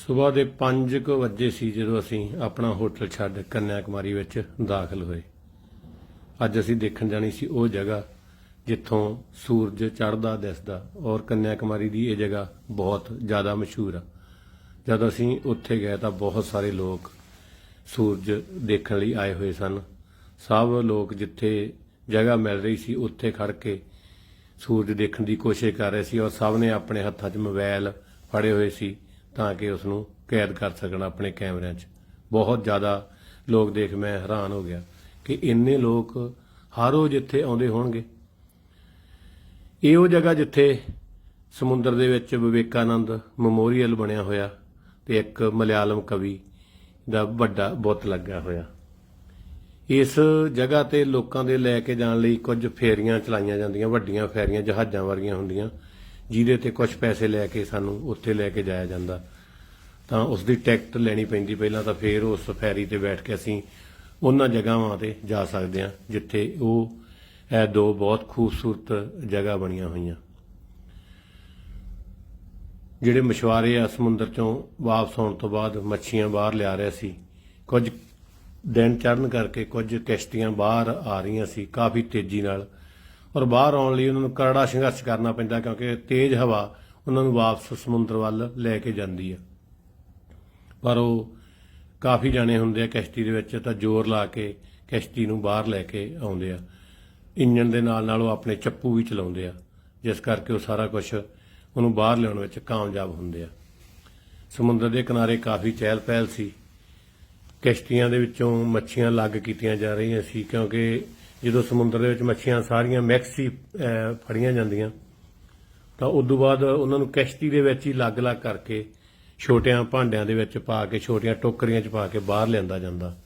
ਸਵੇਰ ਦੇ 5:00 ਵਜੇ ਸੀ ਜਦੋਂ ਅਸੀਂ ਆਪਣਾ ਹੋਟਲ ਛੱਡ ਕੰਨਿਆ ਕੁਮਾਰੀ ਵਿੱਚ ਦਾਖਲ ਹੋਏ। ਅੱਜ ਅਸੀਂ ਦੇਖਣ ਜਾਣੀ ਸੀ ਉਹ ਜਗ੍ਹਾ ਜਿੱਥੋਂ ਸੂਰਜ ਚੜ੍ਹਦਾ, ਦਿਸਦਾ ਔਰ ਕੰਨਿਆ ਕੁਮਾਰੀ ਦੀ ਇਹ ਜਗ੍ਹਾ ਬਹੁਤ ਜ਼ਿਆਦਾ ਮਸ਼ਹੂਰ ਆ। ਜਦ ਅਸੀਂ ਉੱਥੇ ਗਏ ਤਾਂ ਬਹੁਤ ਸਾਰੇ ਲੋਕ ਸੂਰਜ ਦੇਖਣ ਲਈ ਆਏ ਹੋਏ ਸਨ। ਸਭ ਲੋਕ ਜਿੱਥੇ ਜਗ੍ਹਾ ਮਿਲ ਰਹੀ ਸੀ ਉੱਥੇ ਖੜ ਕੇ ਸੂਰਜ ਦੇਖਣ ਦੀ ਕੋਸ਼ਿਸ਼ ਕਰ ਰਹੇ ਸੀ ਔਰ ਸਭ ਨੇ ਆਪਣੇ ਹੱਥਾਂ 'ਚ ਮੋਬਾਈਲ ਫੜੇ ਹੋਏ ਸੀ। ਤਾਂ ਕਿ ਉਸ ਨੂੰ ਕੈਦ ਕਰ ਸਕਣ ਆਪਣੇ ਕੈਮਰਿਆਂ 'ਚ। ਬਹੁਤ ਜ਼ਿਆਦਾ ਲੋਕ ਦੇਖ ਮੈਂ ਹੈਰਾਨ ਹੋ ਗਿਆ ਕਿ ਇੰਨੇ ਲੋਕ ਹਰ ਰੋਜ਼ ਇੱਥੇ ਆਉਂਦੇ ਹੋਣਗੇ। ਇਹ ਉਹ ਜਗ੍ਹਾ ਜਿੱਥੇ ਸਮੁੰਦਰ ਦੇ ਵਿੱਚ ਵਿਵੇਕਾਨੰਦ ਮੈਮੋਰੀਅਲ ਬਣਿਆ ਹੋਇਆ ਤੇ ਇੱਕ ਮਲਿਆਲਮ ਕਵੀ ਦਾ ਵੱਡਾ ਬੁੱਤ ਲੱਗਾ ਹੋਇਆ। ਇਸ ਜਗ੍ਹਾ ਤੇ ਲੋਕਾਂ ਦੇ ਲੈ ਕੇ ਜਾਣ ਲਈ ਕੁਝ ਫੇਰੀਆਂ ਚਲਾਈਆਂ ਜਾਂਦੀਆਂ, ਵੱਡੀਆਂ ਫੇਰੀਆਂ, ਜਹਾਜ਼ਾਂ ਵਰਗੀਆਂ ਹੁੰਦੀਆਂ। ਜਿਹਦੇ ਤੇ ਕੁਝ ਪੈਸੇ ਲੈ ਕੇ ਸਾਨੂੰ ਉੱਥੇ ਲੈ ਕੇ ਜਾਇਆ ਜਾਂਦਾ। ਤਾਂ ਉਸ ਦੀ ਟਿਕਟ ਲੈਣੀ ਪੈਂਦੀ ਪਹਿਲਾਂ ਤਾਂ ਫੇਰ ਉਸ ਫੈਰੀ ਤੇ ਬੈਠ ਕੇ ਅਸੀਂ ਉਹਨਾਂ ਜਗ੍ਹਾਵਾਂ ਤੇ ਜਾ ਸਕਦੇ ਹਾਂ, ਜਿੱਥੇ ਉਹ ਇਹ ਦੋ ਬਹੁਤ ਖੂਬਸੂਰਤ ਜਗ੍ਹਾ ਬਣੀਆਂ ਹੋਈਆਂ। ਜਿਹੜੇ ਮਛੁਆਰੇ ਆ ਸਮੁੰਦਰ ਚੋਂ ਵਾਪਸ ਆਉਣ ਤੋਂ ਬਾਅਦ ਮੱਛੀਆਂ ਬਾਹਰ ਲਿਆ ਰਹੇ ਸੀ, ਕੁਝ ਦਿਨ ਚੜ੍ਹਨ ਕਰਕੇ ਕੁਝ ਕਿਸ਼ਤੀਆਂ ਬਾਹਰ ਆ ਰਹੀਆਂ ਸੀ, ਕਾਫੀ ਤੇਜ਼ੀ ਨਾਲ ਔਰ ਬਾਹਰ ਆਉਣ ਲਈ ਉਹਨਾਂ ਨੂੰ ਕਰੜਾ ਸੰਘਰਸ਼ ਕਰਨਾ ਪੈਂਦਾ ਕਿਉਂਕਿ ਤੇਜ਼ ਹਵਾ ਉਹਨਾਂ ਨੂੰ ਵਾਪਸ ਸਮੁੰਦਰ ਵੱਲ ਲੈ ਕੇ ਜਾਂਦੀ ਹੈ। ਪਰ ਉਹ ਕਾਫੀ ਜਾਣੇ ਹੁੰਦੇ ਆ ਕਿਸ਼ਤੀ ਦੇ ਵਿੱਚ ਤਾਂ ਜ਼ੋਰ ਲਾ ਕੇ ਕਿਸ਼ਤੀ ਨੂੰ ਬਾਹਰ ਲੈ ਕੇ ਆਉਂਦੇ ਆ। ਇੰਜਣ ਦੇ ਨਾਲ ਨਾਲ ਉਹ ਆਪਣੇ ਚੱਪੂ ਵੀ ਚਲਾਉਂਦੇ ਆ, ਜਿਸ ਕਰਕੇ ਉਹ ਸਾਰਾ ਕੁਝ ਉਹਨੂੰ ਬਾਹਰ ਲਿਆਉਣ ਵਿੱਚ ਕਾਮਯਾਬ ਹੁੰਦੇ ਆ। ਸਮੁੰਦਰ ਦੇ ਕਿਨਾਰੇ ਕਾਫੀ ਚਹਿਲ ਪਹਿਲ ਸੀ। ਕਿਸ਼ਤੀਆਂ ਦੇ ਵਿੱਚੋਂ ਮੱਛੀਆਂ ਅਲੱਗ ਕੀਤੀਆਂ ਜਾ ਰਹੀਆਂ ਸੀ ਕਿਉਂਕਿ ਜਦੋਂ ਸਮੁੰਦਰ ਦੇ ਵਿੱਚ ਮੱਛੀਆਂ ਸਾਰੀਆਂ ਮਿਕਸ ਹੀ ਫੜੀਆਂ ਜਾਂਦੀਆਂ, ਤਾਂ ਉਸ ਤੋਂ ਬਾਅਦ ਉਹਨਾਂ ਨੂੰ ਕਿਸ਼ਤੀ ਦੇ ਵਿੱਚ ਹੀ ਅਲੱਗ-ਅਲੱਗ ਕਰਕੇ ਛੋਟਿਆਂ ਭਾਂਡਿਆਂ ਦੇ ਵਿੱਚ ਪਾ ਕੇ, ਛੋਟੀਆਂ ਟੋਕਰੀਆਂ 'ਚ ਪਾ ਕੇ ਬਾਹਰ ਲਿਆਂਦਾ ਜਾਂਦਾ।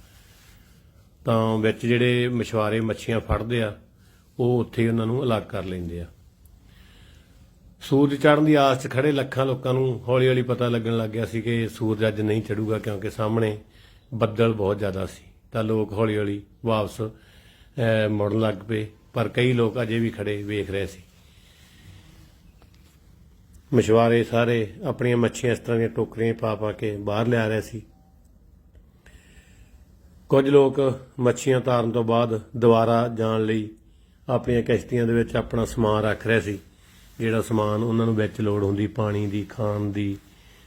ਤਾਂ ਵਿੱਚ ਜਿਹੜੇ ਮਛੁਆਰੇ ਮੱਛੀਆਂ ਫੜਦੇ ਆ, ਉਹ ਉੱਥੇ ਉਹਨਾਂ ਨੂੰ ਅਲੱਗ ਕਰ ਲੈਂਦੇ ਆ। ਸੂਰਜ ਚੜ੍ਹਨ ਦੀ ਆਸ 'ਚ ਖੜੇ ਲੱਖਾਂ ਲੋਕਾਂ ਨੂੰ ਹੌਲੀ-ਹੌਲੀ ਪਤਾ ਲੱਗਣ ਲੱਗ ਗਿਆ ਸੀ ਕਿ ਸੂਰਜ ਅੱਜ ਨਹੀਂ ਚੜੂਗਾ ਕਿਉਂਕਿ ਸਾਹਮਣੇ ਬੱਦਲ ਬਹੁਤ ਜ਼ਿਆਦਾ ਸੀ। ਤਾਂ ਲੋਕ ਹੌਲੀ-ਹੌਲੀ ਵਾਪਸ ਮੁੜਨ ਲੱਗ ਪਏ, ਪਰ ਕਈ ਲੋਕ ਅਜੇ ਵੀ ਖੜੇ ਵੇਖ ਰਹੇ ਸੀ। ਮਛੁਆਰੇ ਸਾਰੇ ਆਪਣੀਆਂ ਮੱਛੀਆਂ ਇਸ ਤਰ੍ਹਾਂ ਦੀਆਂ ਟੋਕਰੀਆਂ ਪਾ ਪਾ ਕੇ ਬਾਹਰ ਲਿਆ ਰਹੇ ਸੀ। ਕੁਝ ਲੋਕ ਮੱਛੀਆਂ ਤਾਰਨ ਤੋਂ ਬਾਅਦ ਦੁਬਾਰਾ ਜਾਣ ਲਈ ਆਪਣੀਆਂ ਕਿਸ਼ਤੀਆਂ ਦੇ ਵਿੱਚ ਆਪਣਾ ਸਮਾਨ ਰੱਖ ਰਹੇ ਸੀ, ਜਿਹੜਾ ਸਮਾਨ ਉਹਨਾਂ ਨੂੰ ਵਿੱਚ ਲੋੜ ਹੁੰਦੀ, ਪਾਣੀ ਦੀ, ਖਾਣ ਦੀ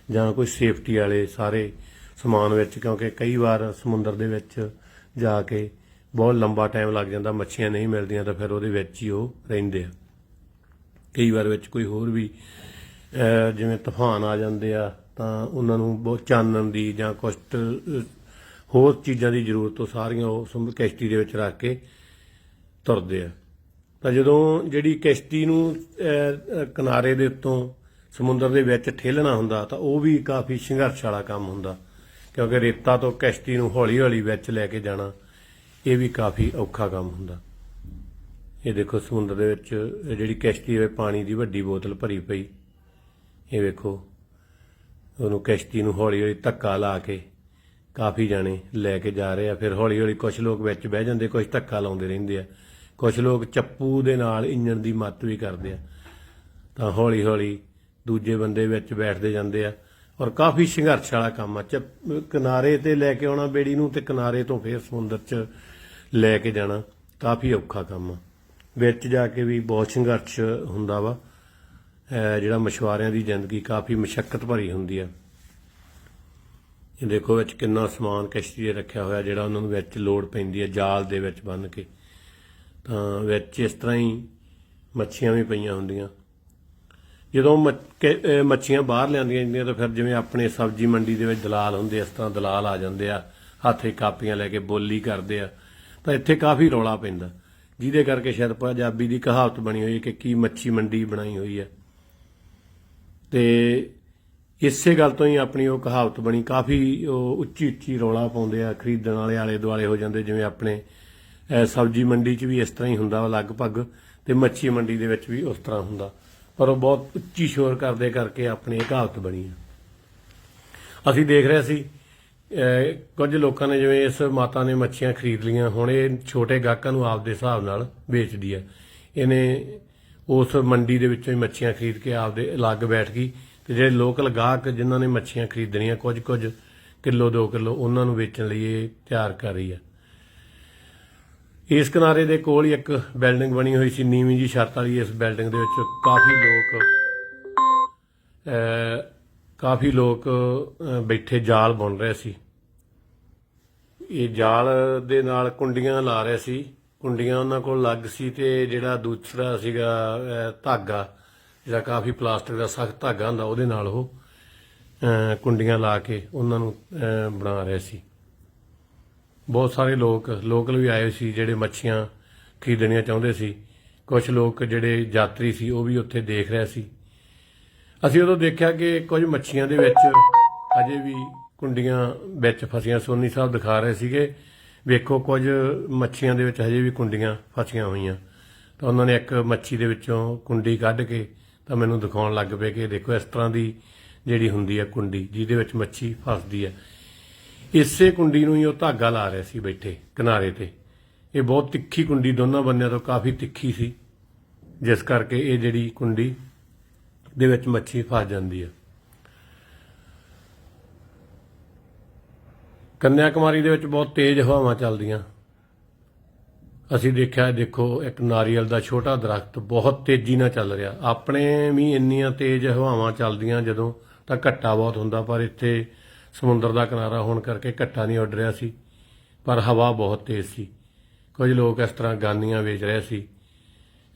ਜਾਂ ਕੋਈ ਸੇਫਟੀ ਵਾਲੇ ਸਾਰੇ ਸਮਾਨ ਵਿੱਚ, ਕਿਉਂਕਿ ਕਈ ਵਾਰ ਸਮੁੰਦਰ ਦੇ ਵਿੱਚ ਜਾ ਕੇ ਬਹੁਤ ਲੰਬਾ ਟਾਈਮ ਲੱਗ ਜਾਂਦਾ, ਮੱਛੀਆਂ ਨਹੀਂ ਮਿਲਦੀਆਂ ਤਾਂ ਫਿਰ ਉਹਦੇ ਵਿੱਚ ਹੀ ਉਹ ਰਹਿੰਦੇ ਆ। ਕਈ ਵਾਰ ਵਿੱਚ ਕੋਈ ਹੋਰ ਵੀ ਜਿਵੇਂ ਤੂਫਾਨ ਆ ਜਾਂਦੇ ਆ, ਤਾਂ ਉਹਨਾਂ ਨੂੰ ਬਹੁਤ ਚਾਨਣ ਦੀ ਜਾਂ ਕੁਝ ਹੋਰ ਚੀਜ਼ਾਂ ਦੀ ਜ਼ਰੂਰਤ ਉਹ ਸਾਰੀਆਂ ਉਹ ਸਮ- ਕਿਸ਼ਤੀ ਦੇ ਵਿੱਚ ਰੱਖ ਕੇ ਤੁਰਦੇ ਆ। ਤਾਂ ਜਦੋਂ ਜਿਹੜੀ ਕਿਸ਼ਤੀ ਨੂੰ ਕਿਨਾਰੇ ਦੇ ਉੱਤੋਂ ਸਮੁੰਦਰ ਦੇ ਵਿੱਚ ਠੇਲਣਾ ਹੁੰਦਾ, ਤਾਂ ਉਹ ਵੀ ਕਾਫੀ ਸੰਘਰਸ਼ ਵਾਲਾ ਕੰਮ ਹੁੰਦਾ। ਕਿਉਂਕਿ ਰੇਤਾ ਤੋਂ ਕਿਸ਼ਤੀ ਨੂੰ ਹੌਲੀ-ਹੌਲੀ ਵਿੱਚ ਲੈ ਕੇ ਜਾਣਾ ਇਹ ਵੀ ਕਾਫੀ ਔਖਾ ਕੰਮ ਹੁੰਦਾ। ਇਹ ਦੇਖੋ ਸਮੁੰਦਰ ਦੇ ਵਿੱਚ ਜਿਹੜੀ ਕਿਸ਼ਤੀ ਵਿੱਚ ਪਾਣੀ ਦੀ ਵੱਡੀ ਬੋਤਲ ਭਰੀ ਪਈ। ਇਹ ਵੇਖੋ, ਉਹਨੂੰ ਕਿਸ਼ਤੀ ਨੂੰ ਹੌਲੀ ਹੌਲੀ ਧੱਕਾ ਲਾ ਕੇ ਕਾਫੀ ਜਾਣੇ ਲੈ ਕੇ ਜਾ ਰਹੇ ਆ। ਫਿਰ ਹੌਲੀ ਹੌਲੀ ਕੁਝ ਲੋਕ ਵਿੱਚ ਬਹਿ ਜਾਂਦੇ ਕੁਝ ਧੱਕਾ ਲਾਉਂਦੇ ਰਹਿੰਦੇ ਆ। ਕੁਝ ਲੋਕ ਚੱਪੂ ਦੇ ਨਾਲ ਇੰਜਣ ਦੀ ਮੱਤ ਵੀ ਕਰਦੇ ਆ। ਤਾਂ ਹੌਲੀ ਹੌਲੀ ਦੂਜੇ ਬੰਦੇ ਵਿੱਚ ਬੈਠਦੇ ਜਾਂਦੇ ਆ ਔਰ ਕਾਫੀ ਸੰਘਰਸ਼ ਵਾਲਾ ਕੰਮ ਆ। ਚੱਪ- ਕਿਨਾਰੇ ਤੇ ਲੈ ਕੇ ਆਉਣਾ, ਬੇੜੀ ਨੂੰ ਤੇ ਕਿਨਾਰੇ ਤੋਂ ਫਿਰ ਸਮੁੰਦਰ 'ਚ ਲੈ ਕੇ ਜਾਣਾ ਕਾਫੀ ਔਖਾ ਕੰਮ ਆ। ਵਿੱਚ ਜਾ ਕੇ ਵੀ ਬਹੁਤ ਸੰਘਰਸ਼ ਹੁੰਦਾ ਵਾ। ਜਿਹੜਾ ਮਛੁਆਰਿਆਂ ਦੀ ਜ਼ਿੰਦਗੀ ਕਾਫੀ ਮੁਸ਼ਕਲ ਭਰੀ ਹੁੰਦੀ ਆ। ਇਹ ਦੇਖੋ ਵਿੱਚ ਕਿੰਨਾ ਸਮਾਨ ਕਿਸ਼ਤੀ 'ਤੇ ਰੱਖਿਆ ਹੋਇਆ ਜਿਹੜਾ ਉਹਨਾਂ ਨੂੰ ਵਿੱਚ ਲੋੜ ਪੈਂਦੀ ਹੈ ਜਾਲ ਦੇ ਵਿੱਚ ਬੰਨ ਕੇ। ਤਾਂ ਵਿੱਚ ਇਸ ਤਰ੍ਹਾਂ ਹੀ ਮੱਛੀਆਂ ਵੀ ਪਈਆਂ ਹੁੰਦੀਆਂ। ਜਦੋਂ ਮੱਛੀਆਂ ਬਾਹਰ ਲਿਆਂਦੀਆਂ ਜਾਂਦੀਆਂ ਤਾਂ ਫਿਰ ਜਿਵੇਂ ਆਪਣੇ ਸਬਜ਼ੀ ਮੰਡੀ ਦੇ ਵਿੱਚ ਦਲਾਲ ਹੁੰਦੇ ਇਸ ਤਰ੍ਹਾਂ ਦਲਾਲ ਆ ਜਾਂਦੇ ਆ। ਹੱਥੇ ਕਾਪੀਆਂ ਲੈ ਕੇ ਬੋਲੀ ਕਰਦੇ ਆ। ਤਾਂ ਇੱਥੇ ਕਾਫੀ ਰੌਲਾ ਪੈਂਦਾ। ਜਿਹਦੇ ਕਰਕੇ ਸ਼ਾਇਦ ਪੰਜਾਬੀ ਦੀ ਕਹਾਵਤ ਬਣੀ ਹੋਈ ਹੈ ਕਿ ਕੀ ਮੱਛੀ ਮੰਡੀ ਬਣਾਈ ਹੋਈ ਹੈ। ਤੇ ਇਸੇ ਗੱਲ ਤੋਂ ਹੀ ਆਪਣੀ ਉਹ ਕਹਾਵਤ ਬਣੀ। ਕਾਫੀ ਉਹ ਉੱਚੀ ਉੱਚੀ ਰੌਲਾ ਪਾਉਂਦੇ ਆ, ਖਰੀਦਣ ਵਾਲੇ ਆਲੇ ਦੁਆਲੇ ਹੋ ਜਾਂਦੇ। ਜਿਵੇਂ ਆਪਣੇ ਸਬਜ਼ੀ ਮੰਡੀ 'ਚ ਵੀ ਇਸ ਤਰ੍ਹਾਂ ਹੀ ਹੁੰਦਾ ਵਾ ਲਗਭਗ, ਤੇ ਮੱਛੀ ਮੰਡੀ ਦੇ ਵਿੱਚ ਵੀ ਉਸ ਤਰ੍ਹਾਂ ਹੁੰਦਾ। ਪਰ ਉਹ ਬਹੁਤ ਉੱਚੀ ਸ਼ੋਰ ਕਰਦੇ ਕਰਕੇ ਆਪਣੀ ਕਹਾਵਤ ਬਣੀ ਆ। ਅਸੀਂ ਦੇਖ ਰਹੇ ਸੀ ਕੁਝ ਲੋਕਾਂ ਨੇ ਜਿਵੇਂ ਇਸ ਮਾਤਾ ਨੇ ਮੱਛੀਆਂ ਖਰੀਦ ਲੀਆਂ ਹੁਣ ਇਹ ਛੋਟੇ ਗਾਹਕਾਂ ਨੂੰ ਆਪਦੇ ਹਿਸਾਬ ਨਾਲ ਵੇਚਦੀ ਆ ਇਹਨੇ ਉਸ ਮੰਡੀ ਦੇ ਵਿੱਚੋਂ ਹੀ ਮੱਛੀਆਂ ਖਰੀਦ ਕੇ ਆਪਦੇ ਅਲੱਗ ਬੈਠ ਗਈ ਤੇ ਜਿਹੜੇ ਲੋਕਲ ਗਾਹਕ ਜਿਨ੍ਹਾਂ ਨੇ ਮੱਛੀਆਂ ਖਰੀਦਣੀਆਂ ਕੁਝ ਕੁਝ ਕਿਲੋ 2 ਕਿਲੋ ਉਹਨਾਂ ਨੂੰ ਵੇਚਣ ਲਈ ਇਹ ਤਿਆਰ ਕਰ ਰਹੀ ਹੈ। ਇਸ ਕਿਨਾਰੇ ਦੇ ਕੋਲ ਹੀ ਇੱਕ ਬਿਲਡਿੰਗ ਬਣੀ ਹੋਈ ਸੀ, ਨੀਵੀਂ ਜੀ ਛੱਤ ਵਾਲੀ। ਇਸ ਬਿਲਡਿੰਗ ਦੇ ਵਿੱਚ ਕਾਫੀ ਲੋਕ ਕਾਫੀ ਲੋਕ ਬੈਠੇ ਜਾਲ ਬੁਣ ਰਹੇ ਸੀ। ਇਹ ਜਾਲ ਦੇ ਨਾਲ ਕੁੰਡੀਆਂ ਲਾ ਰਹੇ ਸੀ। ਕੁੰਡੀਆਂ ਉਹਨਾਂ ਕੋਲ ਲੱਗ ਸੀ ਤੇ ਜਿਹੜਾ ਦੂਸਰਾ ਸੀਗਾ ਧਾਗਾ, ਜਿਹੜਾ ਕਾਫੀ ਪਲਾਸਟਿਕ ਦਾ ਸਖਤ ਧਾਗਾ ਹੁੰਦਾ, ਉਹਦੇ ਨਾਲ ਉਹ ਕੁੰਡੀਆਂ ਲਾ ਕੇ ਉਹਨਾਂ ਨੂੰ ਬਣਾ ਰਹੇ ਸੀ। ਬਹੁਤ ਸਾਰੇ ਲੋਕ, ਲੋਕਲ ਵੀ ਆਏ ਸੀ ਜਿਹੜੇ ਮੱਛੀਆਂ ਖਰੀਦਣੀਆਂ ਚਾਹੁੰਦੇ ਸੀ। ਕੁਝ ਲੋਕ ਜਿਹੜੇ ਯਾਤਰੀ ਸੀ, ਉਹ ਵੀ ਉੱਥੇ ਦੇਖ ਰਹੇ ਸੀ। ਅਸੀਂ ਉਦੋਂ ਦੇਖਿਆ ਕਿ ਕੁਝ ਮੱਛੀਆਂ ਦੇ ਵਿੱਚ ਅਜੇ ਵੀ ਕੁੰਡੀਆਂ ਵਿੱਚ ਫਸੀਆਂ ਸੋਨੀ ਸਾਹਿਬ ਦਿਖਾ ਰਹੇ ਸੀਗੇ। ਵੇਖੋ, ਕੁਝ ਮੱਛੀਆਂ ਦੇ ਵਿੱਚ ਹਜੇ ਵੀ ਕੁੰਡੀਆਂ ਫਸੀਆਂ ਹੋਈਆਂ। ਤਾਂ ਉਹਨਾਂ ਨੇ ਇੱਕ ਮੱਛੀ ਦੇ ਵਿੱਚੋਂ ਕੁੰਡੀ ਕੱਢ ਕੇ ਤਾਂ ਮੈਨੂੰ ਦਿਖਾਉਣ ਲੱਗ ਪਏ ਕਿ ਦੇਖੋ, ਇਸ ਤਰ੍ਹਾਂ ਦੀ ਜਿਹੜੀ ਹੁੰਦੀ ਹੈ ਕੁੰਡੀ, ਜਿਹਦੇ ਵਿੱਚ ਮੱਛੀ ਫਸਦੀ ਹੈ। ਇਸੇ ਕੁੰਡੀ ਨੂੰ ਹੀ ਉਹ ਧਾਗਾ ਲਾ ਰਿਹਾ ਸੀ ਬੈਠੇ ਕਿਨਾਰੇ ਤੇ। ਇਹ ਬਹੁਤ ਤਿੱਖੀ ਕੁੰਡੀ, ਦੋਨਾਂ ਬੰਨਿਆਂ ਤੋਂ ਕਾਫੀ ਤਿੱਖੀ ਸੀ। ਜਿਸ ਕਰਕੇ ਇਹ ਜਿਹੜੀ ਕੁੰਡੀ ਦੇ ਵਿੱਚ ਮੱਛੀ ਫਸ ਜਾਂਦੀ ਹੈ। ਕੰਨਿਆ ਕੁਮਾਰੀ ਦੇ ਵਿੱਚ ਬਹੁਤ ਤੇਜ਼ ਹਵਾਵਾਂ ਚੱਲਦੀਆਂ। ਅਸੀਂ ਦੇਖਿਆ, ਦੇਖੋ, ਇੱਕ ਨਾਰੀਅਲ ਦਾ ਛੋਟਾ ਦਰਖਤ ਬਹੁਤ ਤੇਜ਼ੀ ਨਾਲ ਚੱਲ ਰਿਹਾ। ਆਪਣੇ ਵੀ ਇੰਨੀਆਂ ਤੇਜ਼ ਹਵਾਵਾਂ ਚੱਲਦੀਆਂ ਜਦੋਂ ਤਾਂ ਘੱਟਾ ਬਹੁਤ ਹੁੰਦਾ, ਪਰ ਇੱਥੇ ਸਮੁੰਦਰ ਦਾ ਕਿਨਾਰਾ ਹੋਣ ਕਰਕੇ ਘੱਟਾ ਨਹੀਂ ਉੱਡ ਰਿਹਾ ਸੀ, ਪਰ ਹਵਾ ਬਹੁਤ ਤੇਜ਼ ਸੀ। ਕੁਝ ਲੋਕ ਇਸ ਤਰ੍ਹਾਂ ਗਾਨੀਆਂ ਵੇਚ ਰਹੇ ਸੀ।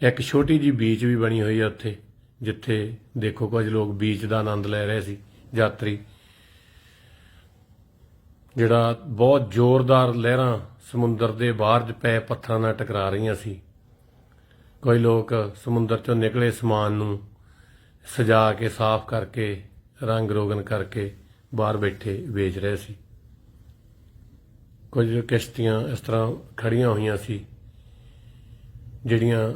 ਇੱਕ ਛੋਟੀ ਜੀ ਬੀਚ ਵੀ ਬਣੀ ਹੋਈ ਹੈ ਉੱਥੇ। ਜਿੱਥੇ ਦੇਖੋ ਕੁਝ ਲੋਕ ਬੀਚ ਦਾ ਆਨੰਦ ਲੈ ਰਹੇ ਸੀ, ਯਾਤਰੀ। ਜਿਹੜਾ ਬਹੁਤ ਜ਼ੋਰਦਾਰ ਲਹਿਰਾਂ ਸਮੁੰਦਰ ਦੇ ਬਾਹਰ ਪਏ ਪੱਥਰਾਂ ਨਾਲ ਟਕਰਾ ਰਹੀਆਂ ਸੀ। ਕੋਈ ਲੋਕ ਸਮੁੰਦਰ ਚੋਂ ਨਿਕਲੇ ਸਮਾਨ ਨੂੰ ਸਜਾ ਕੇ, ਸਾਫ਼ ਕਰਕੇ, ਰੰਗ ਰੋਗਨ ਕਰਕੇ ਬਾਹਰ ਬੈਠੇ ਵੇਚ ਰਹੇ ਸੀ। ਕੁਝ ਕਿਸ਼ਤੀਆਂ ਇਸ ਤਰ੍ਹਾਂ ਖੜੀਆਂ ਹੋਈਆਂ ਸੀ, ਜਿਹੜੀਆਂ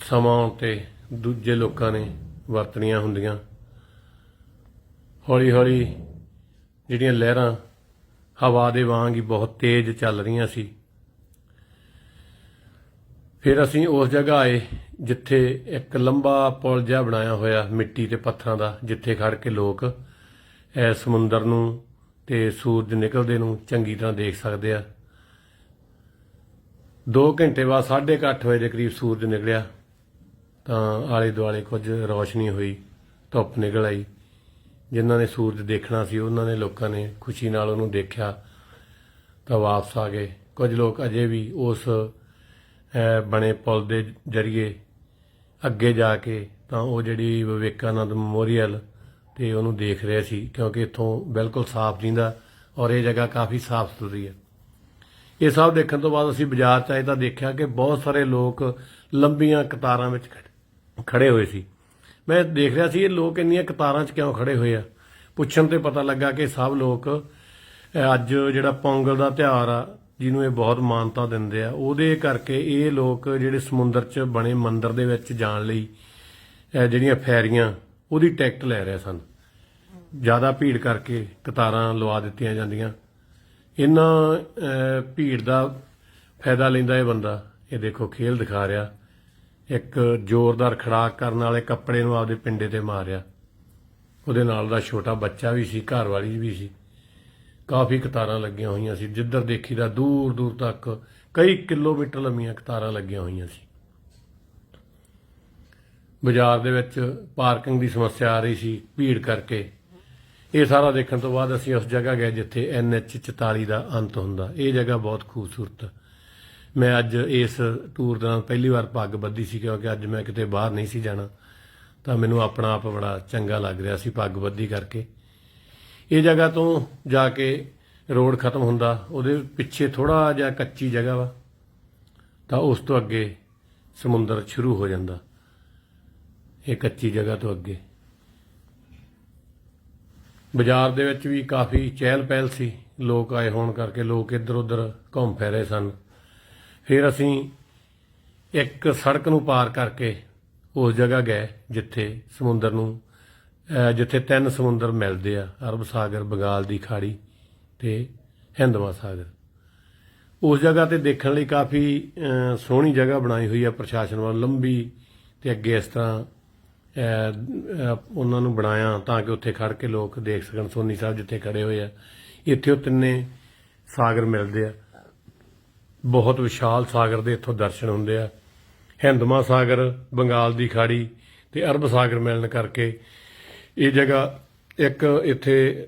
ਸਮਾਂ ਤੇ ਦੂਜੇ ਲੋਕਾਂ ਨੇ ਵਰਤਣੀਆਂ ਹੁੰਦੀਆਂ। ਹੌਲੀ ਹੌਲੀ ਜਿਹੜੀਆਂ ਲਹਿਰਾਂ ਹਵਾ ਦੇ ਵਾਂਗ ਹੀ ਬਹੁਤ ਤੇਜ਼ ਚੱਲ ਰਹੀਆਂ ਸੀ। ਫਿਰ ਅਸੀਂ ਉਸ ਜਗ੍ਹਾ ਆਏ ਜਿੱਥੇ ਇੱਕ ਲੰਬਾ ਪੁਲ ਜਿਹਾ ਬਣਾਇਆ ਹੋਇਆ ਮਿੱਟੀ ਤੇ ਪੱਥਰਾਂ ਦਾ, ਜਿੱਥੇ ਖੜ ਕੇ ਲੋਕ ਇਹ ਸਮੁੰਦਰ ਨੂੰ ਤੇ ਸੂਰਜ ਨਿਕਲਦੇ ਨੂੰ ਚੰਗੀ ਤਰ੍ਹਾਂ ਦੇਖ ਸਕਦੇ ਆ। 2 ਘੰਟੇ ਬਾਅਦ 8:30 ਵਜੇ ਦੇ ਕਰੀਬ ਸੂਰਜ ਨਿਕਲਿਆ। ਤਾਂ ਆਲੇ ਦੁਆਲੇ ਕੁਝ ਰੌਸ਼ਨੀ ਹੋਈ, ਧੁੱਪ ਨਿਕਲ ਆਈ। ਜਿਨ੍ਹਾਂ ਨੇ ਸੂਰਜ ਦੇਖਣਾ ਸੀ, ਉਹਨਾਂ ਨੇ ਲੋਕਾਂ ਨੇ ਖੁਸ਼ੀ ਨਾਲ ਉਹਨੂੰ ਦੇਖਿਆ, ਤਾਂ ਵਾਪਸ ਆ ਗਏ। ਕੁਝ ਲੋਕ ਅਜੇ ਵੀ ਉਸ ਬਣੇ ਪੁਲ ਦੇ ਜਰੀਏ ਅੱਗੇ ਜਾ ਕੇ ਤਾਂ ਉਹ ਜਿਹੜੀ ਵਿਵੇਕਾਨੰਦ ਮੈਮੋਰੀਅਲ ਤੇ ਉਹਨੂੰ ਦੇਖ ਰਹੇ ਸੀ, ਕਿਉਂਕਿ ਇੱਥੋਂ ਬਿਲਕੁਲ ਸਾਫ਼ ਦਿੰਦਾ ਔਰ ਇਹ ਜਗ੍ਹਾ ਕਾਫੀ ਸਾਫ਼ ਸੁਥਰੀ ਹੈ। ਇਹ ਸਭ ਦੇਖਣ ਤੋਂ ਬਾਅਦ ਅਸੀਂ ਬਾਜ਼ਾਰ 'ਚ ਆਏ ਤਾਂ ਦੇਖਿਆ ਕਿ ਬਹੁਤ ਸਾਰੇ ਲੋਕ ਲੰਬੀਆਂ ਕਤਾਰਾਂ ਵਿੱਚ ਖੜ- ਖੜੇ ਹੋਏ ਸੀ। ਮੈਂ ਦੇਖ ਰਿਹਾ ਸੀ ਇਹ ਲੋਕ ਇੰਨੀਆਂ ਕਤਾਰਾਂ 'ਚ ਕਿਉਂ ਖੜੇ ਹੋਏ ਆ। ਪੁੱਛਣ ਤੇ ਪਤਾ ਲੱਗਾ ਕਿ ਸਭ ਲੋਕ ਅੱਜ ਜਿਹੜਾ ਪੌਂਗਲ ਦਾ ਤਿਉਹਾਰ ਆ, ਜਿਹਨੂੰ ਇਹ ਬਹੁਤ ਮਾਨਤਾ ਦਿੰਦੇ ਆ, ਉਹਦੇ ਕਰਕੇ ਇਹ ਲੋਕ ਜਿਹੜੇ ਸਮੁੰਦਰ 'ਚ ਬਣੇ ਮੰਦਿਰ ਦੇ ਵਿੱਚ ਜਾਣ ਲਈ ਜਿਹੜੀਆਂ ਫੈਰੀਆਂ, ਉਹਦੀ ਟਿਕਟ ਲੈ ਰਹੇ ਸਨ। ਜ਼ਿਆਦਾ ਭੀੜ ਕਰਕੇ ਕਤਾਰਾਂ ਲਵਾ ਦਿੱਤੀਆਂ ਜਾਂਦੀਆਂ। ਇਹਨਾਂ ਭੀੜ ਦਾ ਫਾਇਦਾ ਲੈਂਦਾ ਇਹ ਬੰਦਾ, ਇਹ ਦੇਖੋ ਖੇਲ ਦਿਖਾ ਰਿਹਾ। ਇੱਕ ਜ਼ੋਰਦਾਰ ਖੜਾਕ ਕਰਨ ਵਾਲੇ ਕੱਪੜੇ ਨੂੰ ਆਪਦੇ ਪਿੰਡੇ ਤੇ ਮਾਰਿਆ। ਉਹਦੇ ਨਾਲ ਦਾ ਛੋਟਾ ਬੱਚਾ ਵੀ ਸੀ, ਘਰ ਵਾਲੀ ਵੀ ਸੀ। ਕਾਫੀ ਕਤਾਰਾਂ ਲੱਗੀਆਂ ਹੋਈਆਂ ਸੀ। ਜਿੱਧਰ ਦੇਖੀਦਾ ਦੂਰ ਦੂਰ ਤੱਕ ਕਈ ਕਿਲੋਮੀਟਰ ਲੰਮੀਆਂ ਕਤਾਰਾਂ ਲੱਗੀਆਂ ਹੋਈਆਂ ਸੀ। ਬਾਜ਼ਾਰ ਦੇ ਵਿੱਚ ਪਾਰਕਿੰਗ ਦੀ ਸਮੱਸਿਆ ਆ ਰਹੀ ਸੀ, ਭੀੜ ਕਰਕੇ। ਇਹ ਸਾਰਾ ਦੇਖਣ ਤੋਂ ਬਾਅਦ ਅਸੀਂ ਉਸ ਜਗ੍ਹਾ ਗਏ ਜਿੱਥੇ NH 44 ਦਾ ਅੰਤ ਹੁੰਦਾ। ਇਹ ਜਗ੍ਹਾ ਬਹੁਤ ਖੂਬਸੂਰਤ ਹੈ ਮੈਂ ਅੱਜ ਇਸ ਟੂਰ ਦੌਰਾਨ ਪਹਿਲੀ ਵਾਰ ਪੱਗ ਬੱਧੀ ਸੀ ਕਿਉਂਕਿ ਅੱਜ ਮੈਂ ਕਿਤੇ ਬਾਹਰ ਨਹੀਂ ਸੀ ਜਾਣਾ। ਤਾਂ ਮੈਨੂੰ ਆਪਣਾ ਆਪ ਬੜਾ ਚੰਗਾ ਲੱਗ ਰਿਹਾ ਸੀ ਪੱਗ ਬੱਧੀ ਕਰਕੇ। ਇਹ ਜਗ੍ਹਾ ਤੋਂ ਜਾ ਕੇ ਰੋਡ ਖਤਮ ਹੁੰਦਾ, ਉਹਦੇ ਪਿੱਛੇ ਥੋੜਾ ਜਿਹਾ ਕੱਚੀ ਜਗ੍ਹਾ ਵਾ। ਤਾਂ ਉਸ ਤੋਂ ਅੱਗੇ ਸਮੁੰਦਰ ਸ਼ੁਰੂ ਹੋ ਜਾਂਦਾ। ਇਹ ਕੱਚੀ ਜਗ੍ਹਾ ਤੋਂ ਅੱਗੇ। ਬਾਜ਼ਾਰ ਦੇ ਵਿੱਚ ਵੀ ਕਾਫੀ ਚਹਿਲ ਪਹਿਲ ਸੀ। ਲੋਕ ਆਏ ਹੋਣ ਕਰਕੇ ਲੋਕ ਇੱਧਰ ਉੱਧਰ ਘੁੰਮ ਫਿਰ ਰਹੇ ਸਨ। ਫਿਰ ਅਸੀਂ ਇੱਕ ਸੜਕ ਨੂੰ ਪਾਰ ਕਰਕੇ ਉਸ ਜਗ੍ਹਾ ਗਏ, ਜਿੱਥੇ ਸਮੁੰਦਰ ਨੂੰ ਜਿੱਥੇ ਤਿੰਨ ਸਮੁੰਦਰ ਮਿਲਦੇ ਆ, ਅਰਬ ਸਾਗਰ, ਬੰਗਾਲ ਦੀ ਖਾੜੀ ਤੇ ਹਿੰਦ ਮਹਾਸਾਗਰ। ਉਸ ਜਗ੍ਹਾ ਤੇ ਦੇਖਣ ਲਈ ਕਾਫੀ ਸੋਹਣੀ ਜਗ੍ਹਾ ਬਣਾਈ ਹੋਈ ਆ ਪ੍ਰਸ਼ਾਸਨ ਵੱਲੋਂ, ਲੰਬੀ ਤੇ ਅੱਗੇ ਇਸ ਤਰ੍ਹਾਂ ਉਹਨਾਂ ਨੂੰ ਬਣਾਇਆ ਤਾਂ ਕਿ ਉੱਥੇ ਖੜ ਕੇ ਲੋਕ ਦੇਖ ਸਕਣ, ਸੋਨੀ ਸਾਹਿਬ ਜਿੱਥੇ ਖੜੇ ਹੋਏ ਆ। ਇੱਥੇ ਉਹ ਤਿੰਨੇ ਸਾਗਰ ਮਿਲਦੇ ਆ। ਬਹੁਤ ਵਿਸ਼ਾਲ ਸਾਗਰ ਦੇ ਇੱਥੋਂ ਦਰਸ਼ਨ ਹੁੰਦੇ ਆ। ਹਿੰਦ ਮਹਾਸਾਗਰ, ਬੰਗਾਲ ਦੀ ਖਾੜੀ ਤੇ ਅਰਬ ਸਾਗਰ ਮਿਲਣ ਕਰਕੇ ਇਹ ਜਗ੍ਹਾ ਇੱਕ ਇੱਥੇ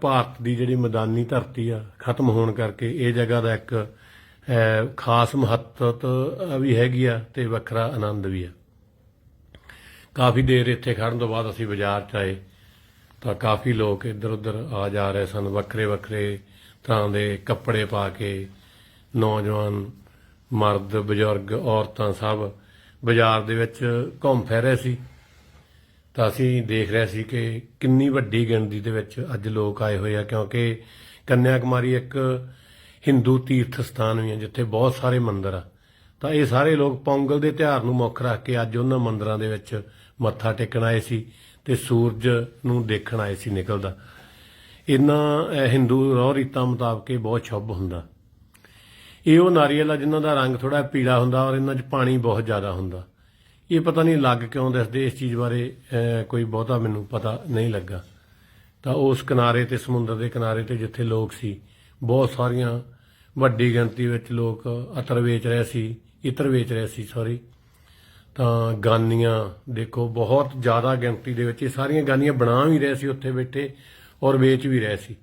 ਭਾਰਤ ਦੀ ਜਿਹੜੀ ਮੈਦਾਨੀ ਧਰਤੀ ਆ, ਖਤਮ ਹੋਣ ਕਰਕੇ ਇਹ ਜਗ੍ਹਾ ਦਾ ਇੱਕ ਖਾਸ ਮਹੱਤਤਾ ਵੀ ਹੈਗੀ ਆ ਤੇ ਵੱਖਰਾ ਆਨੰਦ ਵੀ ਆ। ਕਾਫੀ ਦੇਰ ਇੱਥੇ ਖੜਨ ਤੋਂ ਬਾਅਦ ਅਸੀਂ ਬਾਜ਼ਾਰ ਚ ਆਏ ਤਾਂ ਕਾਫੀ ਲੋਕ ਇੱਧਰ ਉੱਧਰ ਆ ਜਾ ਰਹੇ ਸਨ ਵੱਖਰੇ ਵੱਖਰੇ ਤਰ੍ਹਾਂ ਦੇ ਕੱਪੜੇ ਪਾ ਕੇ। ਨੌਜਵਾਨ, ਮਰਦ, ਬਜ਼ੁਰਗ, ਔਰਤਾਂ ਸਭ ਬਾਜ਼ਾਰ ਦੇ ਵਿੱਚ ਘੁੰਮ ਫਿਰ ਰਹੇ ਸੀ। ਤਾਂ ਅਸੀਂ ਦੇਖ ਰਹੇ ਸੀ ਕਿ ਕਿੰਨੀ ਵੱਡੀ ਗਿਣਤੀ ਦੇ ਵਿੱਚ ਅੱਜ ਲੋਕ ਆਏ ਹੋਏ ਆ, ਕਿਉਂਕਿ ਕੰਨਿਆ ਕੁਮਾਰੀ ਇੱਕ ਹਿੰਦੂ ਤੀਰਥ ਸਥਾਨ ਵੀ ਹੈ ਜਿੱਥੇ ਬਹੁਤ ਸਾਰੇ ਮੰਦਿਰ ਆ। ਤਾਂ ਇਹ ਸਾਰੇ ਲੋਕ ਪੌਂਗਲ ਦੇ ਤਿਉਹਾਰ ਨੂੰ ਮੁੱਖ ਰੱਖ ਕੇ ਅੱਜ ਉਹਨਾਂ ਮੰਦਿਰਾਂ ਦੇ ਵਿੱਚ ਮੱਥਾ ਟੇਕਣ ਆਏ ਸੀ ਤੇ ਸੂਰਜ ਨੂੰ ਦੇਖਣ ਆਏ ਸੀ ਨਿਕਲਦਾ। ਇਹਨਾਂ ਹਿੰਦੂ ਰੋਹ ਰੀਤਾਂ ਮੁਤਾਬਕ ਇਹ ਬਹੁਤ ਸ਼ੁਭ ਹੁੰਦਾ। ਇਹ ਉਹ ਨਾਰੀਅਲ ਆ ਜਿਨ੍ਹਾਂ ਦਾ ਰੰਗ ਥੋੜਾ ਪੀਲਾ ਹੁੰਦਾ ਔਰ ਇਹਨਾਂ 'ਚ ਪਾਣੀ ਬਹੁਤ ਜ਼ਿਆਦਾ ਹੁੰਦਾ। ਇਹ ਪਤਾ ਨਹੀਂ ਲੱਗ ਕਿਉਂ ਦੱਸਦੇ, ਇਸ ਚੀਜ਼ ਬਾਰੇ ਕੋਈ ਬਹੁਤਾ ਮੈਨੂੰ ਪਤਾ ਨਹੀਂ ਲੱਗਾ। ਤਾਂ ਉਸ ਕਿਨਾਰੇ ਤੇ, ਸਮੁੰਦਰ ਦੇ ਕਿਨਾਰੇ ਤੇ ਜਿੱਥੇ ਲੋਕ ਸੀ, ਬਹੁਤ ਸਾਰੀਆਂ ਵੱਡੀ ਗਿਣਤੀ ਵਿੱਚ ਲੋਕ ਅਤਰ ਵੇਚ ਰਹੇ ਸੀ, ਇਤਰ ਵੇਚ ਰਹੇ ਸੀ ਸੌਰੀ ਤਾਂ ਗਾਨੀਆਂ, ਦੇਖੋ, ਬਹੁਤ ਜ਼ਿਆਦਾ ਗਿਣਤੀ ਦੇ ਵਿੱਚ ਇਹ ਸਾਰੀਆਂ ਗਾਨੀਆਂ ਬਣਾ ਵੀ ਰਹੇ ਸੀ, ਉੱਥੇ ਬੈਠੇ ਔਰ ਵੇਚ ਵੀ ਰਹੇ ਸੀ।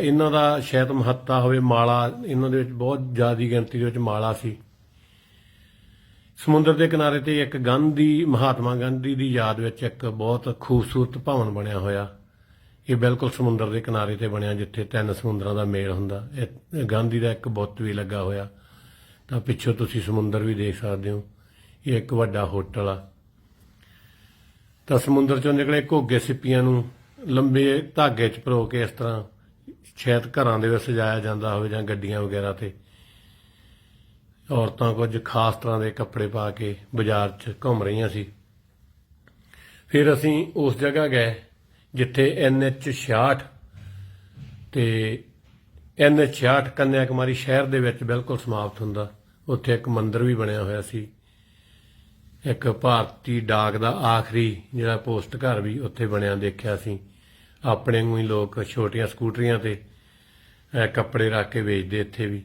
ਇਹਨਾਂ ਦਾ ਸ਼ਾਇਦ ਮਹੱਤਤਾ ਹੋਵੇ, ਮਾਲਾ, ਇਹਨਾਂ ਦੇ ਵਿੱਚ ਬਹੁਤ ਜ਼ਿਆਦੀ ਗਿਣਤੀ ਦੇ ਵਿੱਚ ਮਾਲਾ ਸੀ। ਸਮੁੰਦਰ ਦੇ ਕਿਨਾਰੇ ਤੇ ਇੱਕ ਗਾਂਧੀ, ਮਹਾਤਮਾ ਗਾਂਧੀ ਦੀ ਯਾਦ ਵਿੱਚ ਇੱਕ ਬਹੁਤ ਖੂਬਸੂਰਤ ਭਵਨ ਬਣਿਆ ਹੋਇਆ। ਇਹ ਬਿਲਕੁਲ ਸਮੁੰਦਰ ਦੇ ਕਿਨਾਰੇ ਤੇ ਬਣਿਆ, ਜਿੱਥੇ ਤਿੰਨ ਸਮੁੰਦਰਾਂ ਦਾ ਮੇਲ ਹੁੰਦਾ। ਇਹ ਗਾਂਧੀ ਦਾ ਇੱਕ ਬੁੱਤ ਵੀ ਲੱਗਾ ਹੋਇਆ। ਤਾਂ ਪਿੱਛੋਂ ਤੁਸੀਂ ਸਮੁੰਦਰ ਵੀ ਦੇਖ ਸਕਦੇ ਹੋ। ਇਹ ਇੱਕ ਵੱਡਾ ਹੋਟਲ ਆ। ਤਾਂ ਸਮੁੰਦਰ ਚੋਂ ਨਿਕਲੇ ਘੋਗੇ ਸਿੱਪੀਆਂ ਨੂੰ ਲੰਬੇ ਧਾਗੇ 'ਚ ਪਰੋ ਕੇ ਇਸ ਤਰ੍ਹਾਂ ਸ਼ਾਇਦ ਘਰਾਂ ਦੇ ਵਿੱਚ ਸਜਾਇਆ ਜਾਂਦਾ ਹੋਵੇ ਜਾਂ ਗੱਡੀਆਂ ਵਗੈਰਾ ਤੇ। ਔਰਤਾਂ ਕੁਝ ਖਾਸ ਤਰ੍ਹਾਂ ਦੇ ਕੱਪੜੇ ਪਾ ਕੇ ਬਾਜ਼ਾਰ 'ਚ ਘੁੰਮ ਰਹੀਆਂ ਸੀ। ਫਿਰ ਅਸੀਂ ਉਸ ਜਗ੍ਹਾ ਗਏ, ਜਿੱਥੇ NH 66 ਤੇ NH 66 ਕੰਨਿਆ ਕੁਮਾਰੀ ਸ਼ਹਿਰ ਦੇ ਵਿੱਚ ਬਿਲਕੁਲ ਸਮਾਪਤ ਹੁੰਦਾ। ਉੱਥੇ ਇੱਕ ਮੰਦਿਰ ਵੀ ਬਣਿਆ ਹੋਇਆ ਸੀ। ਇੱਕ ਭਾਰਤੀ ਡਾਕ ਦਾ ਆਖਰੀ ਜਿਹੜਾ ਪੋਸਟ ਘਰ ਵੀ ਉੱਥੇ ਬਣਿਆ ਦੇਖਿਆ ਸੀ ਆਪਣੇ ਨੂੰ ਹੀ ਲੋਕ ਛੋਟੀਆਂ ਸਕੂਟਰੀਆਂ ਤੇ ਕੱਪੜੇ ਰੱਖ ਕੇ ਵੇਚਦੇ ਇੱਥੇ ਵੀ।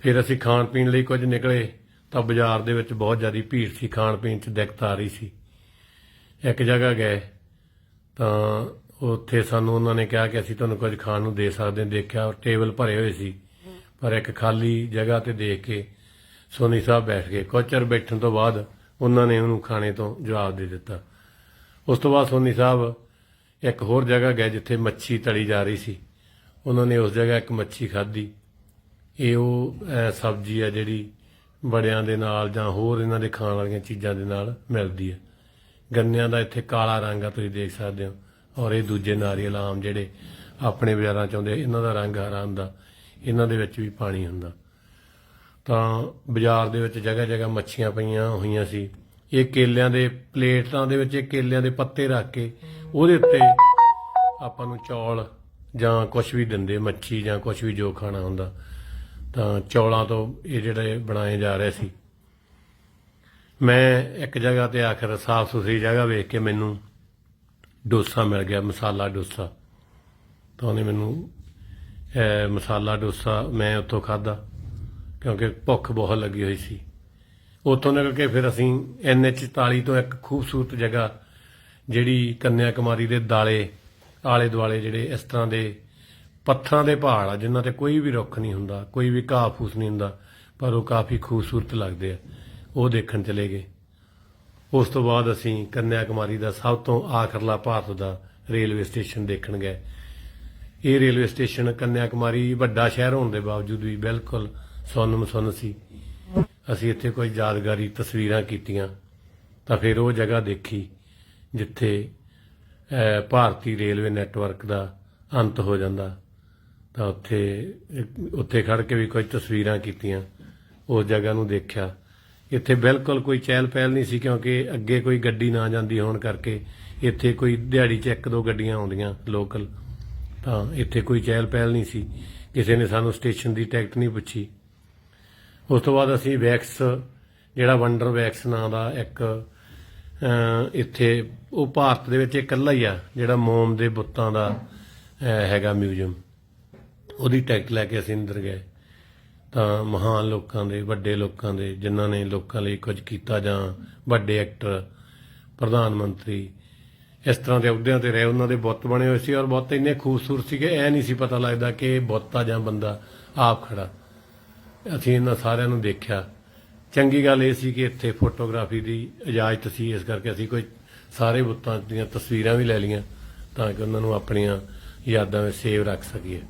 ਫਿਰ ਅਸੀਂ ਖਾਣ ਪੀਣ ਲਈ ਕੁਝ ਨਿਕਲੇ ਤਾਂ ਬਾਜ਼ਾਰ ਦੇ ਵਿੱਚ ਬਹੁਤ ਜ਼ਿਆਦਾ ਭੀੜ ਸੀ, ਖਾਣ ਪੀਣ 'ਚ ਦਿੱਕਤ ਆ ਰਹੀ ਸੀ। ਇੱਕ ਜਗ੍ਹਾ ਗਏ ਤਾਂ ਉੱਥੇ ਸਾਨੂੰ ਉਹਨਾਂ ਨੇ ਕਿਹਾ ਕਿ ਅਸੀਂ ਤੁਹਾਨੂੰ ਕੁਝ ਖਾਣ ਨੂੰ ਦੇ ਸਕਦੇ ਹਾਂ। ਦੇਖਿਆ ਟੇਬਲ ਭਰੇ ਹੋਏ ਸੀ, ਪਰ ਇੱਕ ਖਾਲੀ ਜਗ੍ਹਾ ਤੇ ਦੇਖ ਕੇ ਸੋਨੀ ਸਾਹਿਬ ਬੈਠ ਗਏ। ਕੁਝ ਚਿਰ ਬੈਠਣ ਤੋਂ ਬਾਅਦ ਉਹਨਾਂ ਨੇ ਉਹਨੂੰ ਖਾਣੇ ਤੋਂ ਜਵਾਬ ਦੇ ਦਿੱਤਾ। ਉਸ ਤੋਂ ਬਾਅਦ ਸੋਨੀ ਸਾਹਿਬ ਇੱਕ ਹੋਰ ਜਗ੍ਹਾ ਗਏ ਜਿੱਥੇ ਮੱਛੀ ਤਲੀ ਜਾ ਰਹੀ ਸੀ। ਉਹਨਾਂ ਨੇ ਉਸ ਜਗ੍ਹਾ ਇੱਕ ਮੱਛੀ ਖਾਧੀ। ਇਹ ਉਹ ਸਬਜ਼ੀ ਆ ਜਿਹੜੀ ਬੜਿਆਂ ਦੇ ਨਾਲ ਜਾਂ ਹੋਰ ਇਹਨਾਂ ਦੇ ਖਾਣ ਵਾਲੀਆਂ ਚੀਜ਼ਾਂ ਦੇ ਨਾਲ ਮਿਲਦੀ ਹੈ ਗੰਨਿਆਂ ਦਾ ਇੱਥੇ ਕਾਲਾ ਰੰਗ ਆ, ਤੁਸੀਂ ਦੇਖ ਸਕਦੇ ਹੋ। ਔਰ ਇਹ ਦੂਜੇ ਨਾਰੀਅਲ ਆਮ ਜਿਹੜੇ ਆਪਣੇ ਬਾਜ਼ਾਰਾਂ ਚ ਆਉਂਦੇ ਇਹਨਾਂ ਦਾ ਰੰਗ ਹਰਾ ਹੁੰਦਾ। ਇਹਨਾਂ ਦੇ ਵਿੱਚ ਵੀ ਪਾਣੀ ਹੁੰਦਾ। ਤਾਂ ਬਾਜ਼ਾਰ ਦੇ ਵਿੱਚ ਜਗ੍ਹਾ ਜਗ੍ਹਾ ਮੱਛੀਆਂ ਪਈਆਂ ਹੋਈਆਂ ਸੀ। ਇਹ ਕੇਲਿਆਂ ਦੇ ਪਲੇਟਾਂ ਦੇ ਵਿੱਚ, ਇਹ ਕੇਲਿਆਂ ਦੇ ਪੱਤੇ ਰੱਖ ਕੇ ਉਹਦੇ ਉੱਤੇ ਆਪਾਂ ਨੂੰ ਚੌਲ ਜਾਂ ਕੁਝ ਵੀ ਦਿੰਦੇ, ਮੱਛੀ ਜਾਂ ਕੁਝ ਵੀ ਜੋ ਖਾਣਾ ਹੁੰਦਾ, ਤਾਂ ਚੌਲਾਂ ਤੋਂ ਇਹ ਜਿਹੜੇ ਬਣਾਏ ਜਾ ਰਹੇ ਸੀ। ਮੈਂ ਇੱਕ ਜਗ੍ਹਾ ਤੇ ਆਖਰ ਸਾਫ਼ ਸੁਥਰੀ ਜਗ੍ਹਾ ਵੇਖ ਕੇ ਮੈਨੂੰ ਡੋਸਾ ਮਿਲ ਗਿਆ, ਮਸਾਲਾ ਡੋਸਾ। ਤਾਂ ਉਹਨੇ ਮੈਨੂੰ ਮਸਾਲਾ ਡੋਸਾ ਮੈਂ ਉੱਥੋਂ ਖਾਦਾ ਕਿਉਂਕਿ ਭੁੱਖ ਬਹੁਤ ਲੱਗੀ ਹੋਈ ਸੀ। ਉੱਥੋਂ ਨਿਕਲ ਕੇ ਫਿਰ ਅਸੀਂ NH 44 ਤੋਂ ਇੱਕ ਖੂਬਸੂਰਤ ਜਗ੍ਹਾ, ਜਿਹੜੀ ਕੰਨਿਆ ਕੁਮਾਰੀ ਦੇ ਦਾਲੇ ਆਲੇ ਦੁਆਲੇ ਜਿਹੜੇ ਇਸ ਤਰ੍ਹਾਂ ਦੇ ਪੱਥਰਾਂ ਦੇ ਪਹਾੜ ਆ, ਜਿਨ੍ਹਾਂ ਤੇ ਕੋਈ ਵੀ ਰੁੱਖ ਨਹੀਂ ਹੁੰਦਾ, ਕੋਈ ਵੀ ਘਾਹ ਫੂਸ ਨਹੀਂ ਹੁੰਦਾ, ਪਰ ਉਹ ਕਾਫੀ ਖੂਬਸੂਰਤ ਲੱਗਦੇ ਆ। ਉਹ ਦੇਖਣ ਚਲੇ ਗਏ। ਉਸ ਤੋਂ ਬਾਅਦ ਅਸੀਂ ਕੰਨਿਆ ਕੁਮਾਰੀ ਦਾ ਸਭ ਤੋਂ ਆਖਰਲਾ ਭਾਰਤ ਦਾ ਰੇਲਵੇ ਸਟੇਸ਼ਨ ਦੇਖਣ ਗਏ। ਇਹ ਰੇਲਵੇ ਸਟੇਸ਼ਨ ਕੰਨਿਆ ਕੁਮਾਰੀ ਵੱਡਾ ਸ਼ਹਿਰ ਹੋਣ ਦੇ ਬਾਵਜੂਦ ਵੀ ਬਿਲਕੁਲ ਸੁੰਨ ਸੁੰਨ ਸੀ ਅਸੀਂ ਇੱਥੇ ਕੋਈ ਯਾਦਗਾਰੀ ਤਸਵੀਰਾਂ ਕੀਤੀਆਂ, ਤਾਂ ਫਿਰ ਉਹ ਜਗ੍ਹਾ ਦੇਖੀ ਜਿੱਥੇ ਭਾਰਤੀ ਰੇਲਵੇ ਨੈਟਵਰਕ ਦਾ ਅੰਤ ਹੋ ਜਾਂਦਾ। ਤਾਂ ਉੱਥੇ ਉੱਥੇ ਖੜ ਕੇ ਵੀ ਕੁਝ ਤਸਵੀਰਾਂ ਕੀਤੀਆਂ, ਉਸ ਜਗ੍ਹਾ ਨੂੰ ਦੇਖਿਆ। ਇੱਥੇ ਬਿਲਕੁਲ ਕੋਈ ਚਹਿਲ ਪਹਿਲ ਨਹੀਂ ਸੀ, ਕਿਉਂਕਿ ਅੱਗੇ ਕੋਈ ਗੱਡੀ ਨਾ ਜਾਂਦੀ ਹੋਣ ਕਰਕੇ ਇੱਥੇ ਕੋਈ ਦਿਹਾੜੀ 'ਚ ਇੱਕ ਦੋ ਗੱਡੀਆਂ ਆਉਂਦੀਆਂ ਲੋਕਲ ਤਾਂ ਇੱਥੇ ਕੋਈ ਚਹਿਲ ਪਹਿਲ ਨਹੀਂ ਸੀ। ਕਿਸੇ ਨੇ ਸਾਨੂੰ ਸਟੇਸ਼ਨ ਦੀ ਟਿਕਟ ਨਹੀਂ ਪੁੱਛੀ। ਉਸ ਤੋਂ ਬਾਅਦ ਅਸੀਂ ਵੈਕਸ, ਜਿਹੜਾ ਵੰਡਰ ਵੈਕਸ ਨਾਂ ਦਾ ਇੱਕ ਇੱਥੇ, ਉਹ ਭਾਰਤ ਦੇ ਵਿੱਚ ਇਕੱਲਾ ਹੀ ਆ, ਜਿਹੜਾ ਮੋਮ ਦੇ ਬੁੱਤਾਂ ਦਾ ਹੈਗਾ ਮਿਊਜ਼ੀਅਮ। ਉਹਦੀ ਟਿਕਟ ਲੈ ਕੇ ਅਸੀਂ ਅੰਦਰ ਗਏ। ਤਾਂ ਮਹਾਨ ਲੋਕਾਂ ਦੇ, ਵੱਡੇ ਲੋਕਾਂ ਦੇ, ਜਿਨ੍ਹਾਂ ਨੇ ਲੋਕਾਂ ਲਈ ਕੁਝ ਕੀਤਾ ਜਾਂ ਵੱਡੇ ਐਕਟਰ, ਪ੍ਰਧਾਨ ਮੰਤਰੀ, ਇਸ ਤਰ੍ਹਾਂ ਦੇ ਅਹੁਦਿਆਂ ਤੇ ਰਹੇ। ਉਹਨਾਂ ਦੇ ਬੁੱਤ ਬਣੇ ਹੋਏ ਸੀ ਔਰ ਬੁੱਤ ਇੰਨੇ ਖੂਬਸੂਰਤ ਸੀ ਕਿ ਐ ਨਹੀਂ ਸੀ ਪਤਾ ਲੱਗਦਾ ਕਿ ਇਹ ਬੁੱਤ ਆ ਜਾਂ ਬੰਦਾ ਆਪ ਖੜਾ। ਅਸੀਂ ਇਹਨਾਂ ਸਾਰਿਆਂ ਨੂੰ ਦੇਖਿਆ। ਚੰਗੀ ਗੱਲ ਇਹ ਸੀ ਕਿ ਇੱਥੇ ਫੋਟੋਗ੍ਰਾਫੀ ਦੀ ਇਜਾਜ਼ਤ ਸੀ, ਇਸ ਕਰਕੇ ਅਸੀਂ ਕੋਈ ਸਾਰੇ ਬੁੱਤਾਂ ਦੀਆਂ ਤਸਵੀਰਾਂ ਵੀ ਲੈ ਲਈਆਂ ਤਾਂ ਕਿ ਉਹਨਾਂ ਨੂੰ ਆਪਣੀਆਂ ਯਾਦਾਂ ਵਿੱਚ ਸੇਵ ਰੱਖ ਸਕੀਏ।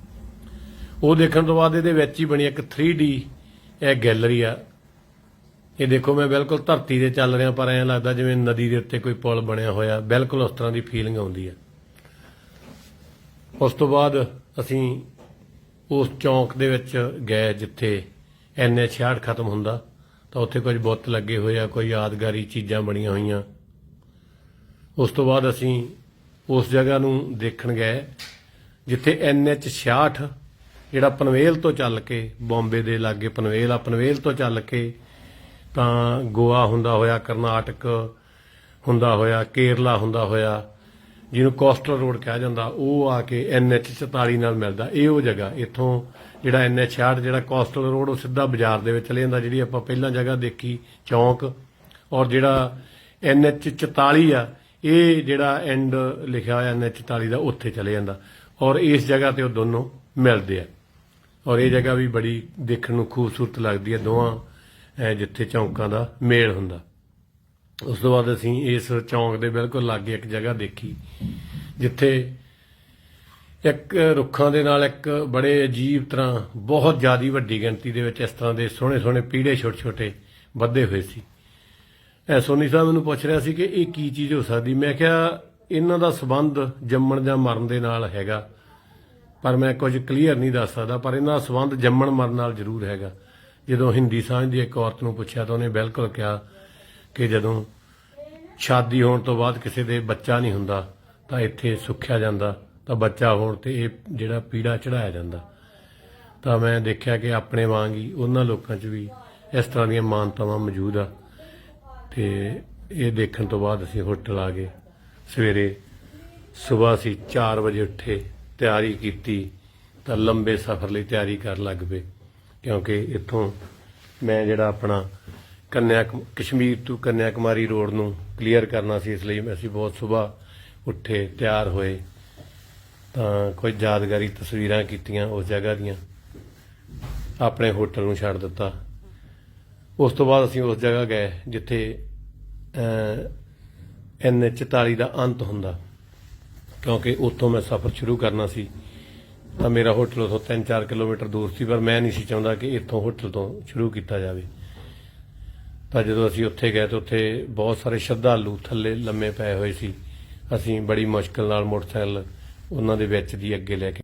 ਉਹ ਦੇਖਣ ਤੋਂ ਬਾਅਦ ਇਹਦੇ ਵਿੱਚ ਹੀ ਬਣੀ ਇੱਕ 3D ਇਹ ਗੈਲਰੀ ਆ। ਇਹ ਦੇਖੋ ਮੈਂ ਬਿਲਕੁਲ ਧਰਤੀ ਤੇ ਚੱਲ ਰਿਹਾ, ਪਰ ਐਂ ਲੱਗਦਾ ਜਿਵੇਂ ਨਦੀ ਦੇ ਉੱਤੇ ਕੋਈ ਪੁਲ ਬਣਿਆ ਹੋਇਆ, ਬਿਲਕੁਲ ਉਸ ਤਰ੍ਹਾਂ ਦੀ ਫੀਲਿੰਗ ਆਉਂਦੀ ਹੈ ਉਸ ਤੋਂ ਬਾਅਦ ਅਸੀਂ ਉਸ ਚੌਂਕ ਦੇ ਵਿੱਚ ਗਏ, ਜਿੱਥੇ ਐਨਏ 66 ਖਤਮ ਹੁੰਦਾ, ਤਾਂ ਉੱਥੇ ਕੁਝ ਬੁੱਤ ਲੱਗੇ ਹੋਏ ਆ, ਕੋਈ ਯਾਦਗਾਰੀ ਚੀਜ਼ਾਂ ਬਣੀਆਂ ਹੋਈਆਂ। ਉਸ ਤੋਂ ਬਾਅਦ ਅਸੀਂ ਉਸ ਜਗ੍ਹਾ ਨੂੰ ਦੇਖਣ ਗਏ, ਜਿੱਥੇ ਐਨਐਚ 66 ਜਿਹੜਾ ਪਨਵੇਲ ਤੋਂ ਚੱਲ ਕੇ, ਬੰਬੇ ਦੇ ਲਾਗੇ ਪਨਵੇਲ ਆ, ਪਨਵੇਲ ਤੋਂ ਚੱਲ ਕੇ ਤਾਂ ਗੋਆ ਹੁੰਦਾ ਹੋਇਆ, ਕਰਨਾਟਕ ਹੁੰਦਾ ਹੋਇਆ, ਕੇਰਲਾ ਹੁੰਦਾ ਹੋਇਆ, ਜਿਹਨੂੰ ਕੋਸਟਲ ਰੋਡ ਕਿਹਾ ਜਾਂਦਾ, ਉਹ ਆ ਕੇ ਐਨਐਚ 44 ਨਾਲ ਮਿਲਦਾ, ਇਹ ਉਹ ਜਗ੍ਹਾ, ਇੱਥੋਂ ਜਿਹੜਾ ਐਨਐਚ 66 ਜਿਹੜਾ ਕੋਸਟਲ ਰੋਡ ਉਹ ਸਿੱਧਾ ਬਾਜ਼ਾਰ ਦੇ ਵਿੱਚ ਚਲੇ ਜਾਂਦਾ ਜਿਹੜੀ ਆਪਾਂ ਪਹਿਲਾਂ ਜਗ੍ਹਾ ਦੇਖੀ, ਚੌਂਕ। ਔਰ ਜਿਹੜਾ ਐਨਐਚ 44 ਆ, ਇਹ ਜਿਹੜਾ ਐਂਡ ਲਿਖਿਆ ਹੋਇਆ ਐਨਐਚ 44 ਦਾ, ਉੱਥੇ ਚਲੇ ਜਾਂਦਾ। ਔਰ ਇਸ ਜਗ੍ਹਾ ਤੇ ਉਹ ਦੋਨੋਂ ਮਿਲਦੇ ਆ। ਔਰ ਇਹ ਜਗ੍ਹਾ ਵੀ ਬੜੀ ਦੇਖਣ ਨੂੰ ਖੂਬਸੂਰਤ ਲੱਗਦੀ ਹੈ ਦੋਵਾਂ ਜਿੱਥੇ ਚੌਂਕਾਂ ਦਾ ਮੇਲ ਹੁੰਦਾ। ਉਸ ਤੋਂ ਬਾਅਦ ਅਸੀਂ ਇਸ ਚੌਂਕ ਦੇ ਬਿਲਕੁਲ ਲਾਗੇ ਇੱਕ ਜਗ੍ਹਾ ਦੇਖੀ, ਜਿੱਥੇ ਇੱਕ ਰੁੱਖਾਂ ਦੇ ਨਾਲ ਇੱਕ ਬੜੇ ਅਜੀਬ ਤਰ੍ਹਾਂ ਬਹੁਤ ਜ਼ਿਆਦੀ ਵੱਡੀ ਗਿਣਤੀ ਦੇ ਵਿੱਚ ਇਸ ਤਰ੍ਹਾਂ ਦੇ ਸੋਹਣੇ ਸੋਹਣੇ ਪੀੜੇ ਛੋਟੇ ਛੋਟੇ ਵੱਧੇ ਹੋਏ ਸੀ। ਐ ਸੋਨੀ ਸਾਹਿਬ ਮੈਨੂੰ ਪੁੱਛ ਰਿਹਾ ਸੀ ਕਿ ਇਹ ਕੀ ਚੀਜ਼ ਹੋ ਸਕਦੀ? ਮੈਂ ਕਿਹਾ, ਇਹਨਾਂ ਦਾ ਸਬੰਧ ਜੰਮਣ ਜਾਂ ਮਰਨ ਦੇ ਨਾਲ ਹੈਗਾ। ਪਰ ਮੈਂ ਕੁਝ ਕਲੀਅਰ ਨਹੀਂ ਦੱਸ ਸਕਦਾ, ਪਰ ਇਹਨਾਂ ਦਾ ਸਬੰਧ ਜੰਮਣ ਮਰਨ ਨਾਲ ਜ਼ਰੂਰ ਹੈਗਾ। ਜਦੋਂ ਹਿੰਦੀ ਸਾਂਝ ਦੀ ਇੱਕ ਔਰਤ ਨੂੰ ਪੁੱਛਿਆ ਤਾਂ ਉਹਨੇ ਬਿਲਕੁਲ ਕਿਹਾ ਕਿ ਜਦੋਂ ਸ਼ਾਦੀ ਹੋਣ ਤੋਂ ਬਾਅਦ ਕਿਸੇ ਦੇ ਬੱਚਾ ਨਹੀਂ ਹੁੰਦਾ ਤਾਂ ਇੱਥੇ ਸੁੱਖਿਆ ਜਾਂਦਾ। ਤਾਂ ਬੱਚਾ ਹੋਣ ਤੇ ਇਹ ਜਿਹੜਾ ਪੀੜਾ ਚੜਾਇਆ ਜਾਂਦਾ। ਤਾਂ ਮੈਂ ਦੇਖਿਆ ਕਿ ਆਪਣੇ ਵਾਂਗ ਹੀ ਉਹਨਾਂ ਲੋਕਾਂ 'ਚ ਵੀ ਇਸ ਤਰ੍ਹਾਂ ਦੀਆਂ ਮਾਨਤਾਵਾਂ ਮੌਜੂਦ ਆ। ਤੇ ਇਹ ਦੇਖਣ ਤੋਂ ਬਾਅਦ ਅਸੀਂ ਹੋਟਲ ਆ ਗਏ। ਸਵੇਰੇ ਸਵੇਰ ਅਸੀਂ 4 ਵਜੇ ਉੱਠੇ, ਤਿਆਰੀ ਕੀਤੀ, ਤਾਂ ਲੰਬੇ ਸਫ਼ਰ ਲਈ ਤਿਆਰੀ ਕਰਨ ਲੱਗ ਪਏ। ਕਿਉਂਕਿ ਇੱਥੋਂ ਮੈਂ ਜਿਹੜਾ ਆਪਣਾ ਕੰਨਿਆ ਕਸ਼ਮੀਰ ਤੋਂ ਕੰਨਿਆ ਕੁਮਾਰੀ ਰੋਡ ਨੂੰ ਕਲੀਅਰ ਕਰਨਾ ਸੀ, ਇਸ ਲਈ ਅਸੀਂ ਬਹੁਤ ਸਵੇਰ ਉੱਠੇ, ਤਿਆਰ ਹੋਏ। ਤਾਂ ਕੋਈ ਯਾਦਗਾਰੀ ਤਸਵੀਰਾਂ ਕੀਤੀਆਂ ਉਸ ਜਗ੍ਹਾ ਦੀਆਂ। ਆਪਣੇ ਹੋਟਲ ਨੂੰ ਛੱਡ ਦਿੱਤਾ। ਉਸ ਤੋਂ ਬਾਅਦ ਅਸੀਂ ਉਸ ਜਗ੍ਹਾ ਗਏ ਜਿੱਥੇ ਐਨ 44 ਦਾ ਅੰਤ ਹੁੰਦਾ। ਕਿਉਂਕਿ ਉੱਥੋਂ ਮੈਂ ਸਫ਼ਰ ਸ਼ੁਰੂ ਕਰਨਾ ਸੀ। ਤਾਂ ਮੇਰਾ ਹੋਟਲ ਉਥੋਂ 3-4 ਕਿਲੋਮੀਟਰ ਦੂਰ ਸੀ, ਪਰ ਮੈਂ ਨਹੀਂ ਸੀ ਚਾਹੁੰਦਾ ਕਿ ਇੱਥੋਂ ਹੋਟਲ ਤੋਂ ਸ਼ੁਰੂ ਕੀਤਾ ਜਾਵੇ। ਤਾਂ ਜਦੋਂ ਅਸੀਂ ਉੱਥੇ ਗਏ ਤਾਂ ਉੱਥੇ ਬਹੁਤ ਸਾਰੇ ਸ਼ਰਧਾਲੂ ਥੱਲੇ ਲੰਮੇ ਪਏ ਹੋਏ ਸੀ। ਅਸੀਂ ਬੜੀ ਮੁਸ਼ਕਲ ਨਾਲ ਮੋਟਰਸਾਈਕਲ ਉਹਨਾਂ ਦੇ ਵਿੱਚ ਦੀ ਅੱਗੇ ਲੈ ਕੇ